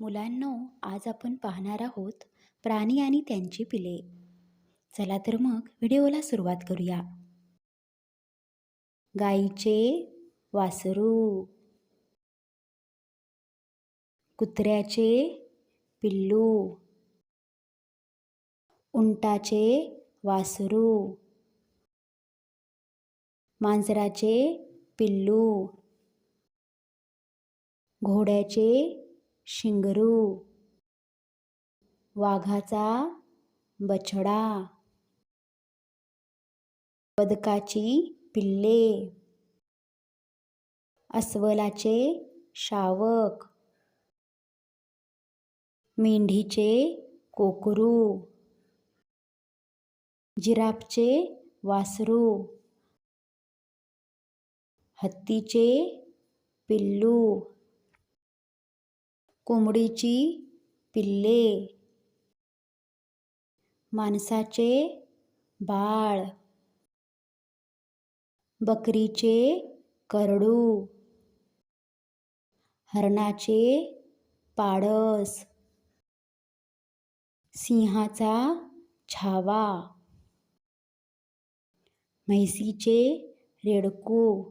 मुलांनो आज आपण पाहणार आहोत प्राणी आणि त्यांची पिले. चला तर मग व्हिडिओला सुरुवात करूया. गाईचे वासरू. कुत्र्याचे पिल्लू. उंटाचे वासरू. मांजराचे पिल्लू. घोड्याचे शिंगरू. वाघाचा बछडा. बदकाची पिल्ले. अस्वलाचे शावक. मेंढीचे कोकरू. जिराफचे वासरू. हत्तीचे पिल्लू. कोंबडीची पिल्ले. माणसाचे बाळ. बकरीचे करडू. हरणाचे पाडस. सिंहाचा छावा. म्हैसीचे रेडकू.